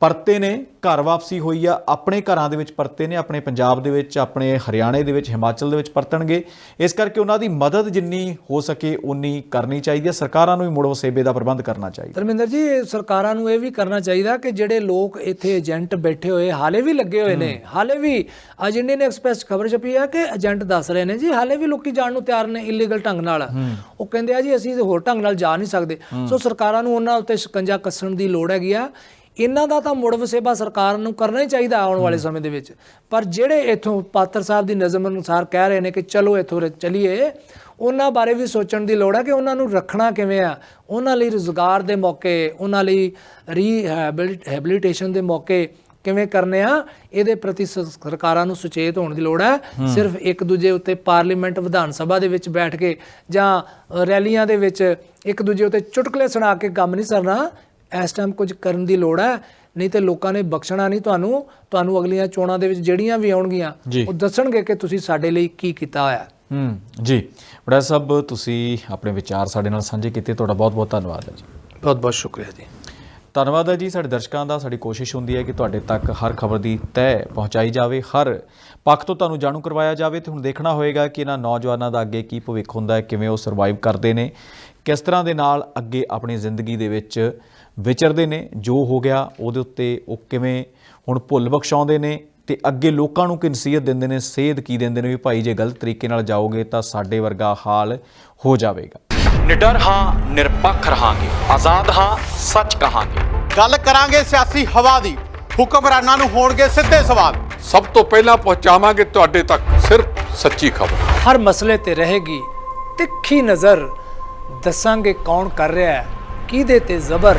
ਪਰਤੇ ਨੇ ਘਰ ਵਾਪਸੀ ਹੋਈ ਆ ਆਪਣੇ ਘਰਾਂ ਦੇ ਵਿੱਚ ਪਰਤੇ ਨੇ ਆਪਣੇ ਪੰਜਾਬ ਦੇ ਵਿੱਚ ਆਪਣੇ ਹਰਿਆਣੇ ਦੇ ਵਿੱਚ ਹਿਮਾਚਲ ਦੇ ਵਿੱਚ ਪਰਤਣਗੇ। ਇਸ ਕਰਕੇ ਉਹਨਾਂ ਦੀ ਮਦਦ ਜਿੰਨੀ ਹੋ ਸਕੇ ਉਨੀ ਕਰਨੀ ਚਾਹੀਦੀ ਹੈ ਸਰਕਾਰਾਂ ਨੂੰ ਵੀ ਮੁੜ ਵਸੇਬੇ ਦਾ ਪ੍ਰਬੰਧ ਕਰਨਾ ਚਾਹੀਦਾ। ਧਰਮਿੰਦਰ ਜੀ ਸਰਕਾਰਾਂ ਨੂੰ ਇਹ ਵੀ ਕਰਨਾ ਚਾਹੀਦਾ ਕਿ ਜਿਹੜੇ ਲੋਕ ਇੱਥੇ ਏਜੰਟ ਬੈਠੇ ਹੋਏ ਹਾਲੇ ਵੀ ਲੱਗੇ ਹੋਏ ਨੇ ਹਾਲੇ ਵੀ ਅੱਜ ਇੰਡੀਅਨ ਐਕਸਪ੍ਰੈਸ ਖਬਰ ਛਪੀ ਹੈ ਕਿ ਏਜੰਟ ਦੱਸ ਰਹੇ ਨੇ ਜੀ ਹਾਲੇ ਵੀ ਲੋਕੀ ਜਾਣ ਨੂੰ ਤਿਆਰ ਨੇ ਇਲੀਗਲ ਢੰਗ ਨਾਲ। ਉਹ ਕਹਿੰਦੇ ਆ ਜੀ ਅਸੀਂ ਹੋਰ ਢੰਗ ਨਾਲ ਜਾ ਨਹੀਂ ਸਕਦੇ। ਸੋ ਸਰਕਾਰਾਂ ਨੂੰ ਉਹਨਾਂ ਉੱਤੇ ਸ਼ਿਕੰਜਾ ਕੱਸਣ ਦੀ ਲੋੜ ਹੈਗੀ ਆ। ਇਹਨਾਂ ਦਾ ਤਾਂ ਮੁੜ ਵਸੇਬਾ ਸਰਕਾਰ ਨੂੰ ਕਰਨਾ ਹੀ ਚਾਹੀਦਾ ਆਉਣ ਵਾਲੇ ਸਮੇਂ ਦੇ ਵਿੱਚ। ਪਰ ਜਿਹੜੇ ਇਥੋਂ ਪਾਤਰ ਸਾਹਿਬ ਦੀ ਨਜ਼ਮ ਅਨੁਸਾਰ ਕਹਿ ਰਹੇ ਨੇ ਕਿ ਚਲੋ ਇਥੋਂ ਚਲੀਏ ਉਹਨਾਂ ਬਾਰੇ ਵੀ ਸੋਚਣ ਦੀ ਲੋੜ ਹੈ ਕਿ ਉਹਨਾਂ ਨੂੰ ਰੱਖਣਾ ਕਿਵੇਂ ਆ? ਉਹਨਾਂ ਲਈ ਰੋਜ਼ਗਾਰ ਦੇ ਮੌਕੇ ਉਹਨਾਂ ਲਈ ਰੀਹੈਬਿਲਿਟੇਸ਼ਨ ਦੇ ਮੌਕੇ ਕਿਵੇਂ ਕਰਨੇ ਆ? ਇਹਦੇ ਪ੍ਰਤੀ ਸਰਕਾਰਾਂ ਨੂੰ ਸੁਚੇਤ ਹੋਣ ਦੀ ਲੋੜ ਹੈ। ਸਿਰਫ ਇੱਕ ਦੂਜੇ ਉੱਤੇ ਪਾਰਲੀਮੈਂਟ ਵਿਧਾਨ ਸਭਾ ਦੇ ਵਿੱਚ ਬੈਠ ਕੇ ਜਾਂ ਰੈਲੀਆਂ ਦੇ ਵਿੱਚ ਇੱਕ ਦੂਜੇ ਉੱਤੇ ਚੁਟਕਲੇ ਸੁਣਾ ਕੇ ਕੰਮ ਨਹੀਂ ਸਰਨਾ। ਇਸ ਟਾਈਮ ਕੁਝ ਕਰਨ ਦੀ ਲੋੜ ਹੈ ਨਹੀਂ ਤੇ ਲੋਕਾਂ ਨੇ ਬਖਸ਼ਣਾ ਨਹੀਂ ਤੁਹਾਨੂੰ ਤੁਹਾਨੂੰ ਅਗਲੀਆਂ ਚੋਣਾਂ ਦੇ ਵਿੱਚ ਜਿਹੜੀਆਂ ਵੀ ਆਉਣਗੀਆਂ ਜੀ। ਉਹ ਦੱਸਣਗੇ ਕਿ ਤੁਸੀਂ ਸਾਡੇ ਲਈ ਕੀ ਕੀਤਾ ਹੋਇਆ। ਹੈ ਜੀ। ਬੜਾ ਸਾਹਿਬ ਤੁਸੀਂ ਆਪਣੇ ਵਿਚਾਰ ਸਾਡੇ ਨਾਲ ਸਾਂਝੇ ਕੀਤੇ ਤੁਹਾਡਾ ਬਹੁਤ ਬਹੁਤ ਧੰਨਵਾਦ ਹੈ ਜੀ। ਬਹੁਤ ਬਹੁਤ ਸ਼ੁਕਰੀਆ ਜੀ। ਧੰਨਵਾਦ ਹੈ ਜੀ ਸਾਡੇ ਦਰਸ਼ਕਾਂ ਦਾ। ਸਾਡੀ ਕੋਸ਼ਿਸ਼ ਹੁੰਦੀ ਹੈ ਕਿ ਤੁਹਾਡੇ ਤੱਕ ਹਰ ਖਬਰ ਦੀ ਤਹਿ ਪਹੁੰਚਾਈ ਜਾਵੇ ਹਰ ਪੱਖ ਤੋਂ ਤੁਹਾਨੂੰ ਜਾਣੂ ਕਰਵਾਇਆ ਜਾਵੇ ਤੇ ਹੁਣ ਦੇਖਣਾ ਹੋਏਗਾ ਕਿ ਇਹਨਾਂ ਨੌਜਵਾਨਾਂ ਦਾ ਅੱਗੇ ਕੀ ਭਵਿੱਖ ਹੁੰਦਾ ਹੈ ਕਿਵੇਂ ਉਹ ਸਰਵਾਈਵ ਕਰਦੇ ਨੇ ਕਿਸ ਤਰ੍ਹਾਂ ਦੇ ਨਾਲ ਅੱਗੇ ਆਪਣੀ ਜ਼ਿੰਦਗੀ ਦੇ ਵਿੱਚ ਵਿਚਰਦੇ ਨੇ ਜੋ ਹੋ ਗਿਆ ਉਹਦੇ ਉੱਤੇ ਉਹ ਕਿਵੇਂ ਹੁਣ ਭੁੱਲ ਬਖਸ਼ਾਉਂਦੇ ਨੇ ਤੇ ਅੱਗੇ ਲੋਕਾਂ ਨੂੰ ਕੀ ਨਸੀਹਤ ਦਿੰਦੇ ਨੇ ਸੇਧ ਕੀ ਦਿੰਦੇ ਨੇ ਵੀ ਭਾਈ ਜੇ ਗਲਤ ਤਰੀਕੇ ਨਾਲ ਜਾਓਗੇ ਤਾਂ ਸਾਡੇ ਵਰਗਾ ਹਾਲ ਹੋ ਜਾਵੇਗਾ। ਨਿਡਰ ਹਾਂ ਨਿਰਪੱਖ ਰਹਾਂਗੇ ਆਜ਼ਾਦ ਹਾਂ ਸੱਚ ਕਹਾਂਗੇ। ਗੱਲ ਕਰਾਂਗੇ ਸਿਆਸੀ ਹਵਾ ਦੀ ਹੁਕਮਰਾਨਾਂ ਨੂੰ ਹੋਣਗੇ ਸਿੱਧੇ ਸਵਾਲ। ਸਭ ਤੋਂ ਪਹਿਲਾਂ ਪਹੁੰਚਾਵਾਂਗੇ ਤੁਹਾਡੇ ਤੱਕ ਸਿਰਫ ਸੱਚੀ ਖਬਰ। ਹਰ ਮਸਲੇ ਤੇ ਰਹੇਗੀ ਤਿੱਖੀ ਨਜ਼ਰ। ਦੱਸਾਂਗੇ ਕੌਣ ਕਰ ਰਿਹਾ ਹੈ ਕਿਹਦੇ ਤੇ ਜ਼ਬਰ।